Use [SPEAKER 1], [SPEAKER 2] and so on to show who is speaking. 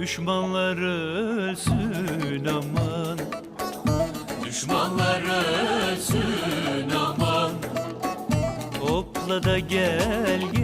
[SPEAKER 1] Düşmanlar ölsün aman. Düşmanlar ölsün aman. Hopla da gel gel